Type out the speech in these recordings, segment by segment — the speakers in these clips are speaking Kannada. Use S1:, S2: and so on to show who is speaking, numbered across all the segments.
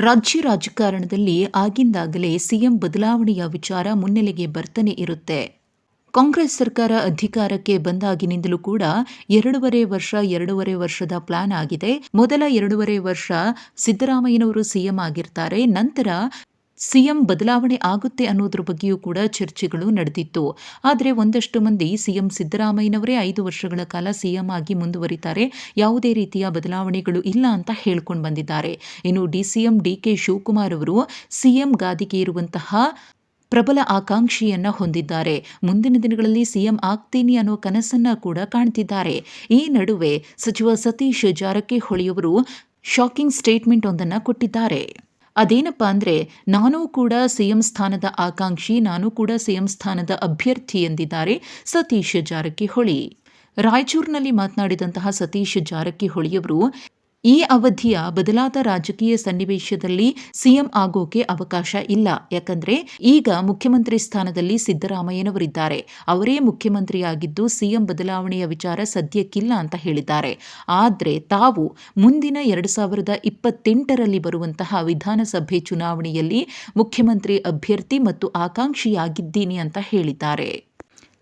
S1: ರಾಜ್ಯ ರಾಜಕಾರಣದಲ್ಲಿ ಆಗಿಂದಾಗಲೇ ಸಿಎಂ ಬದಲಾವಣೆಯ ವಿಚಾರ ಮುನ್ನೆಲೆಗೆ ಬರ್ತನೆ ಇರುತ್ತೆ. ಕಾಂಗ್ರೆಸ್ ಸರ್ಕಾರ ಅಧಿಕಾರಕ್ಕೆ ಬಂದಾಗಿನಿಂದಲೂ ಕೂಡ ಎರಡೂವರೆ ವರ್ಷ, ಎರಡೂವರೆ ವರ್ಷದ ಪ್ಲಾನ್ ಆಗಿದೆ. ಮೊದಲ ಎರಡೂವರೆ ವರ್ಷ ಸಿದ್ದರಾಮಯ್ಯನವರು ಸಿಎಂ ಆಗಿರ್ತಾರೆ. ನಂತರ ಸಿಎಂ ಬದಲಾವಣೆ ಆಗುತ್ತೆ ಅನ್ನೋದ್ರ ಬಗ್ಗೆಯೂ ಕೂಡ ಚರ್ಚೆಗಳು ನಡೆದಿತ್ತು. ಆದರೆ ಒಂದಷ್ಟು ಮಂದಿ ಸಿಎಂ ಸಿದ್ದರಾಮಯ್ಯನವರೇ ಐದು ವರ್ಷಗಳ ಕಾಲ ಸಿಎಂ ಆಗಿ ಮುಂದುವರಿತಾರೆ. ಯಾವುದೇ ರೀತಿಯ ಬದಲಾವಣೆಗಳು ಇಲ್ಲ ಅಂತ ಹೇಳ್ಕೊಂಡು ಬಂದಿದ್ದಾರೆ. ಇನ್ನು ಡಿಸಿಎಂ ಡಿಕೆ ಶಿವಕುಮಾರ್ ಅವರು ಸಿಎಂ ಗಾದಿಗೆ ಇರುವಂತಹ ಪ್ರಬಲ ಆಕಾಂಕ್ಷಿಯನ್ನ ಹೊಂದಿದ್ದಾರೆ. ಮುಂದಿನ ದಿನಗಳಲ್ಲಿ ಸಿಎಂ ಆಗ್ತೀನಿ ಅನ್ನೋ ಕನಸನ್ನ ಕೂಡ ಕಾಣ್ತಿದ್ದಾರೆ. ಈ ನಡುವೆ ಸಚಿವ ಸತೀಶ್ ಜಾರಕಿಹೊಳಿಯವರು ಶಾಕಿಂಗ್ ಸ್ಟೇಟ್ಮೆಂಟ್ ಒಂದನ್ನು ಕೊಟ್ಟಿದ್ದಾರೆ. ಅದೇನಪ್ಪ ಅಂದರೆ, ನಾನೂ ಕೂಡ ಸಿಎಂ ಸ್ಥಾನದ ಆಕಾಂಕ್ಷಿ, ನಾನು ಕೂಡ ಸಿಎಂ ಸ್ಥಾನದ ಅಭ್ಯರ್ಥಿ ಎಂದಿದ್ದಾರೆ ಸತೀಶ್ ಜಾರಕಿಹೊಳಿ. ರಾಯಚೂರಿನಲ್ಲಿ ಮಾತನಾಡಿದಂತಹ ಸತೀಶ್ ಜಾರಕಿಹೊಳಿಯವರು ಈ ಅವಧಿಯ ಬದಲಾದ ರಾಜಕೀಯ ಸನ್ನಿವೇಶದಲ್ಲಿ ಸಿಎಂ ಆಗೋಕೆ ಅವಕಾಶ ಇಲ್ಲ. ಯಾಕಂದ್ರೆ ಈಗ ಮುಖ್ಯಮಂತ್ರಿ ಸ್ಥಾನದಲ್ಲಿ ಸಿದ್ದರಾಮಯ್ಯನವರಿದ್ದಾರೆ. ಅವರೇ ಮುಖ್ಯಮಂತ್ರಿಯಾಗಿದ್ದು ಸಿಎಂ ಬದಲಾವಣೆಯ ವಿಚಾರ ಸದ್ಯಕ್ಕಿಲ್ಲ ಅಂತ ಹೇಳಿದ್ದಾರೆ. ಆದರೆ ತಾವು ಮುಂದಿನ ಎರಡು ಸಾವಿರದ ಇಪ್ಪತ್ತೆಂಟರಲ್ಲಿ ಬರುವಂತಹ ವಿಧಾನಸಭೆ ಚುನಾವಣೆಯಲ್ಲಿ ಮುಖ್ಯಮಂತ್ರಿ ಅಭ್ಯರ್ಥಿ ಮತ್ತು ಆಕಾಂಕ್ಷಿಯಾಗಿದ್ದೀನಿ ಅಂತ ಹೇಳಿದ್ದಾರೆ.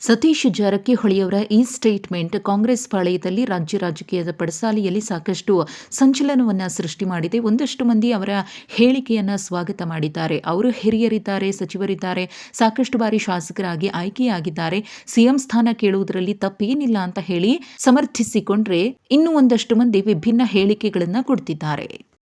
S1: ಸತೀಶ್ ಜಾರಕಿಹೊಳಿಯವರ ಈ ಸ್ಟೇಟ್ಮೆಂಟ್ ಕಾಂಗ್ರೆಸ್ ಪಾಳಯದಲ್ಲಿ ರಾಜ್ಯ ರಾಜಕೀಯದ ಪಡಸಾಲೆಯಲ್ಲಿ ಸಾಕಷ್ಟು ಸಂಚಲನವನ್ನು ಸೃಷ್ಟಿ ಮಾಡಿದೆ. ಒಂದಷ್ಟು ಮಂದಿ ಅವರ ಹೇಳಿಕೆಯನ್ನು ಸ್ವಾಗತ ಮಾಡಿದ್ದಾರೆ. ಅವರು ಹಿರಿಯರಿದ್ದಾರೆ, ಸಚಿವರಿದ್ದಾರೆ, ಸಾಕಷ್ಟು ಬಾರಿ ಶಾಸಕರಾಗಿ ಆಯ್ಕೆಯಾಗಿದ್ದಾರೆ. ಸಿಎಂ ಸ್ಥಾನ ಕೇಳುವುದರಲ್ಲಿ ತಪ್ಪೇನಿಲ್ಲ ಅಂತ ಹೇಳಿ ಸಮರ್ಥಿಸಿಕೊಂಡ್ರೆ ಇನ್ನೂ ಒಂದಷ್ಟು ಮಂದಿ ವಿಭಿನ್ನ ಹೇಳಿಕೆಗಳನ್ನು ಕೊಡ್ತಿದ್ದಾರೆ.